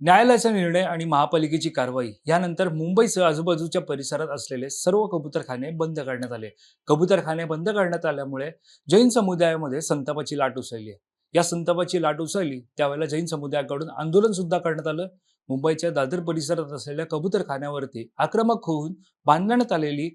न्यायालयाचा निर्णय आणि महापालिकेची कारवाई यानंतर मुंबईसह आजूबाजूच्या परिसरात असलेले सर्व कबूतरखाने बंद करण्यात आले. कबूतरखाने बंद करण्यात आल्यामुळे जैन समुदायामध्ये संतापाची लाट उसळली या संतापाची लाट उसळली त्यावेळेला जैन समुदायाकडून आंदोलन सुद्धा करण्यात आलं. मुंबईच्या दादर परिसरात असलेल्या कबूतरखान्यावरती आक्रमक होऊन बांधण्यात आलेली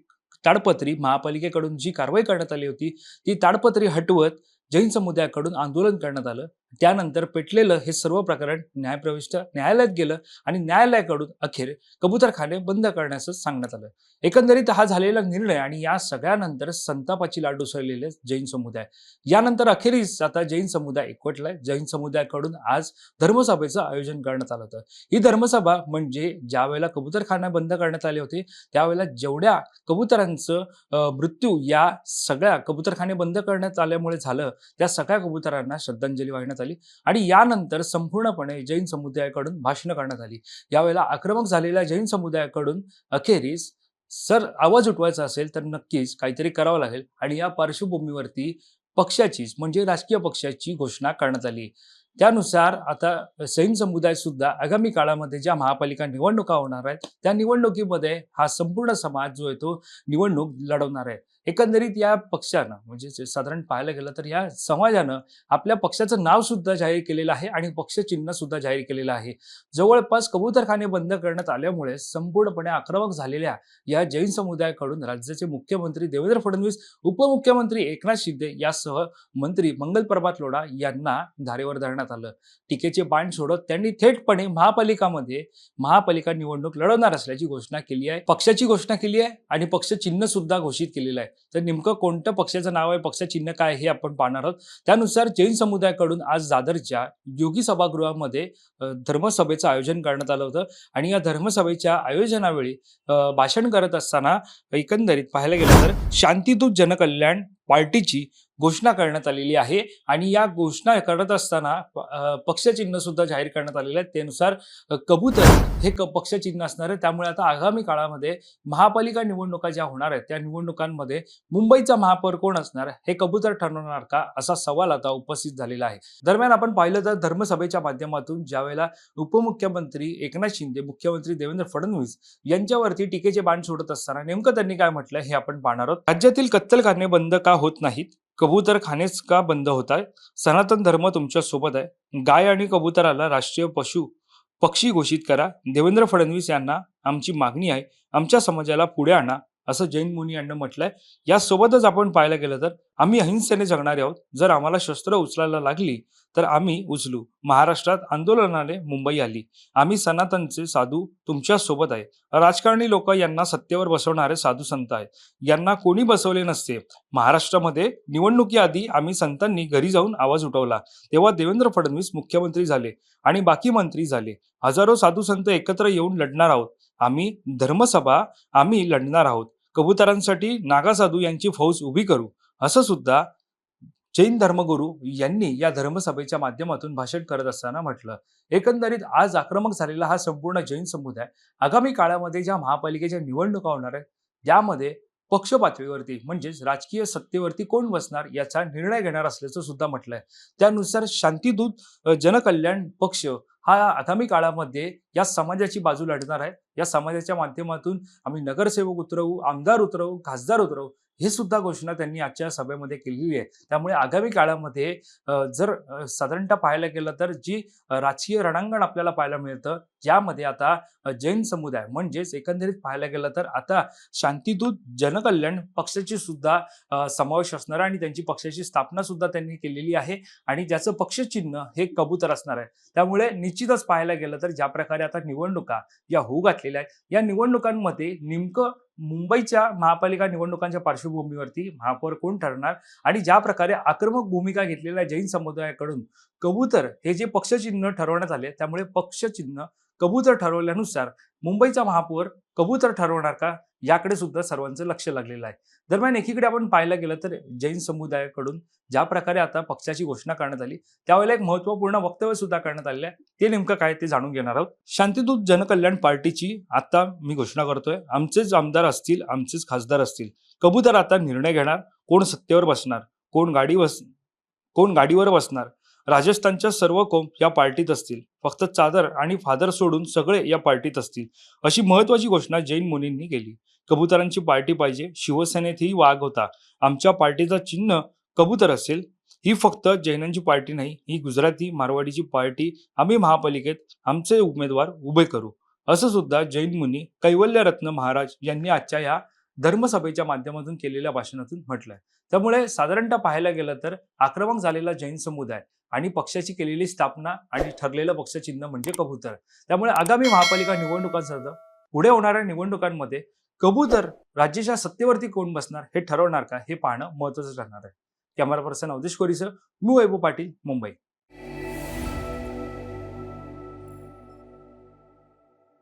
ताडपत्री महापालिकेकडून जी कारवाई करण्यात आली होती ती ताडपत्री हटवत जैन समुदायाकडून आंदोलन करण्यात आलं. त्यानंतर पेटलेलं हे सर्व प्रकरण न्यायप्रविष्ट न्यायालयात गेलं आणि न्यायालयाकडून अखेर कबूतरखाने बंद करण्याचं सांगण्यात आलं. एकंदरीत हा झालेला निर्णय आणि या सगळ्यानंतर संतापाची लाट उसळलेले जैन समुदाय. यानंतर अखेरीस आता जैन समुदाय एकवटलाय. जैन समुदायाकडून आज धर्मसभेचं आयोजन करण्यात आलं होतं. ही धर्मसभा म्हणजे ज्या वेळेला कबूतरखाना बंद करण्यात आले होते त्यावेळेला जेवढ्या कबुतरांचं मृत्यू या सगळ्या कबूतरखाने बंद करण्यात आल्यामुळे झालं त्या सगळ्या कबुतरांना श्रद्धांजली वाहण्यात आली आणि यानंतर संपूर्णपणे जैन समुदायाकडून भाषणं करण्यात आली. यावेळेला आक्रमक झालेल्या जैन समुदायाकडून अखेरीस सर आवाज उठवायचा असेल तर नक्कीच काहीतरी करावं लागेल आणि या पार्श्वभूमीवरती पक्षाचीच म्हणजे राजकीय पक्षाची घोषणा करण्यात आली. त्यानुसार आता सैन समुदाय सुद्धा आगामी काळामध्ये ज्या महापालिका निवडणुका होणार आहेत त्या निवडणुकीमध्ये हा संपूर्ण समाज जो आहे तो निवडणूक लढवणार आहे. एकंदरीत या पक्षानं म्हणजे साधारण पाहायला गेलं तर या समाजानं आपल्या पक्षाचं नाव सुद्धा जाहीर केलेलं आहे आणि पक्ष चिन्ह सुद्धा जाहीर केलेलं आहे. जवळपास कबूतरखाने बंद करण्यात आल्यामुळे संपूर्णपणे आक्रमक झालेल्या या जैन समुदायाकडून राज्याचे मुख्यमंत्री देवेंद्र फडणवीस उपमुख्यमंत्री एकनाथ शिंदे यासह मंत्री मंगल प्रभात लोढा यांना धारेवर धरण्यात आलं. टीकेचे बाण सोडत त्यांनी थेटपणे महापालिकामध्ये महापालिका निवडणूक लढवणार असल्याची घोषणा केली आहे. पक्षाची घोषणा केली आहे आणि पक्ष चिन्ह सुद्धा घोषित केलेलं आहे. तर नेमकं कोणतं पक्षाचं नाव आहे पक्ष चिन्ह काय हे आपण पाहणार आहोत. त्यानुसार जैन समुदायाकडून आज दादरच्या योगी सभागृहामध्ये धर्मसभेचं आयोजन करण्यात आलं होतं. आणि या धर्मसभेच्या आयोजनावेळी भाषण करत असताना एकंदरीत पाहायला गेलं तर शांतिदूत जनकल्याण पार्टीची घोषणा करण्यात आलेली आहे. आणि या घोषणा करत असताना पक्षचिन्ह सुद्धा जाहीर करण्यात आलेलं आहे. त्यानुसार कबूतर हे क पक्षचिन्ह असणार आहे. त्यामुळे आता आगामी काळामध्ये महापालिका निवडणुका ज्या होणार आहेत त्या निवडणुकांमध्ये मुंबईचा महापौर कोण असणार हे कबूतर ठरवणार का असा सवाल आता उपस्थित झालेला आहे. दरम्यान आपण पाहिलं तर धर्मसभेच्या माध्यमातून ज्यावेळेला उपमुख्यमंत्री एकनाथ शिंदे मुख्यमंत्री देवेंद्र फडणवीस यांच्यावरती टीकेचे बाण सोडत असताना नेमकं त्यांनी काय म्हटलं हे आपण पाहणार आहोत. राज्यातील कत्तलखाने बंद का होत नाहीत? कबूतर खानेच का बंद होत आहे सनातन धर्म तुमच्यासोबत आहे. गाय आणि कबुतराला राष्ट्रीय पशु पक्षी घोषित करा. देवेंद्र फडणवीस यांना आमची मागणी आहे. आमच्या समाजाला पुढे आणा. असं जैन मुनी यांनी म्हटलंय. यासोबतच आपण पाहायला गेलं तर आम्ही अहिंसेने जगणारे आहोत. जर आम्हाला शस्त्र उचलायला लागली तर आम्ही उचलू. महाराष्ट्रात आंदोलनाने मुंबई आली. आम्ही सनातनचे साधू तुमच्यासोबत आहे. राजकारणी लोक यांना सत्तेवर बसवणारे साधू संत आहेत. यांना कोणी बसवले नसते. महाराष्ट्रामध्ये निवडणुकीआधी आम्ही संतांनी घरी जाऊन आवाज उठवला. तेव्हा देवेंद्र फडणवीस मुख्यमंत्री झाले आणि बाकी मंत्री झाले. हजारो साधू संत एकत्र येऊन लढणार आहोत. आम्ही धर्मसभा आम्ही लढणार आहोत. कबुतरांसाठी नागासाधू यांची फौज उभी करू असं सुद्धा जैन धर्मगुरू यांनी या धर्मसभेच्या माध्यमातून भाषण करत असताना म्हटलं. एकंदरीत आज आक्रमक झालेला हा संपूर्ण जैन समुदाय आगामी काळामध्ये ज्या महापालिकेच्या निवडणुका होणार आहेत त्यामध्ये पक्ष पातळीवरती म्हणजेच राजकीय सत्तेवरती कोण बसणार याचा निर्णय घेणार असल्याचं सुद्धा म्हटलंय. त्यानुसार शांतीदूत जनकल्याण पक्ष हा आगामी काळामध्ये या समाजाची बाजू लढणार आहे. या समाजाच्या माध्यमातून आम्ही नगरसेवक उतरवू आमदार उतरवू खासदार उतरवू हे सुद्धा घोषणा त्यांनी आजच्या सभेमध्ये केलेली आहे. त्यामुळे आगामी काळामध्ये जर साधारणतः पाहायला गेलं तर जी राजकीय रणांगण आपल्याला पाहायला मिळतं ज्यामध्ये आता जैन समुदाय म्हणजेच एकंदरीत पाहायला गेलं तर आता शांतिदूत जनकल्याण पक्षाची सुद्धा समावेश असणार आहे आणि त्यांची पक्षाची स्थापना सुद्धा त्यांनी केलेली आहे आणि ज्याचं पक्षचिन्ह हे कबूतर असणार आहे. त्यामुळे निश्चितच पाहायला गेलं तर ज्या प्रकारे आता निवडणुका या होऊ घातलेल्या आहेत. या निवडणुकांमध्ये नेमकं मुंबईच्या महापालिका निवडणुकांच्या पार्श्वभूमीवरती महापौर कोण ठरणार? आणि ज्या प्रकारे आक्रमक भूमिका घेतलेल्या जैन समुदायाकडून कबूतर हे जे पक्षचिन्ह ठरवण्यात आले त्यामुळे पक्षचिन्ह कबूतर ठरवल्यानुसार मुंबईचा महापौर कबूतर ठरवणार का? याकडे सुद्धा सर्वांचं लक्ष लागलेलं आहे. दरम्यान एकीकडे आपण पाहायला गेलं तर जैन समुदायाकडून ज्या प्रकारे आता पक्षाची घोषणा करण्यात आली त्यावेळेला एक महत्त्वपूर्ण वक्तव्य सुद्धा करण्यात आलेलं आहे. ते नेमकं काय ते जाणून घेणार आहोत. शांतिदूत जनकल्याण पार्टीची आता मी घोषणा करतोय. आमचेच आमदार असतील आमचेच खासदार असतील. कबूतर आता निर्णय घेणार. कोण सत्तेवर बसणार? कोण गाडी बस कोण गाडीवर बसणार? राजस्थानच्या सर्व कोंब या पार्टीत असतील. फक्त चादर आणि फादर सोडून सगळे या पार्टीत असतील. अशी महत्वाची घोषणा जैन मुनींनी केली. कबुतरांची पार्टी पाहिजे. शिवसेनेतही वाघ होता. आमच्या पार्टीचा चिन्ह कबूतर असेल. ही फक्त जैनांची पार्टी नाही ही गुजराती मारवाडीची पार्टी. आम्ही महापालिकेत आमचे उमेदवार उभे करू. असं सुद्धा जैन मुनी कैवल्यरत्न महाराज यांनी आजच्या या धर्मसभेच्या माध्यमातून केलेल्या भाषणातून म्हटलंय. त्यामुळे साधारणतः पाहायला गेलं तर आक्रमक झालेला जैन समुदाय आणि पक्षाची केलेली स्थापना आणि ठरलेलं पक्षचिन्ह म्हणजे कबूतर. त्यामुळे आगामी महापालिका निवडणुकांसह पुढे होणाऱ्या निवडणुकांमध्ये कबूतर राज्याच्या सत्तेवरती कोण बसणार हे ठरवणार का हे पाहणं महत्वाचं ठरणार आहे. कॅमेरा पर्सन अवधेश कोरीसह मी वैभव पाटील मुंबई.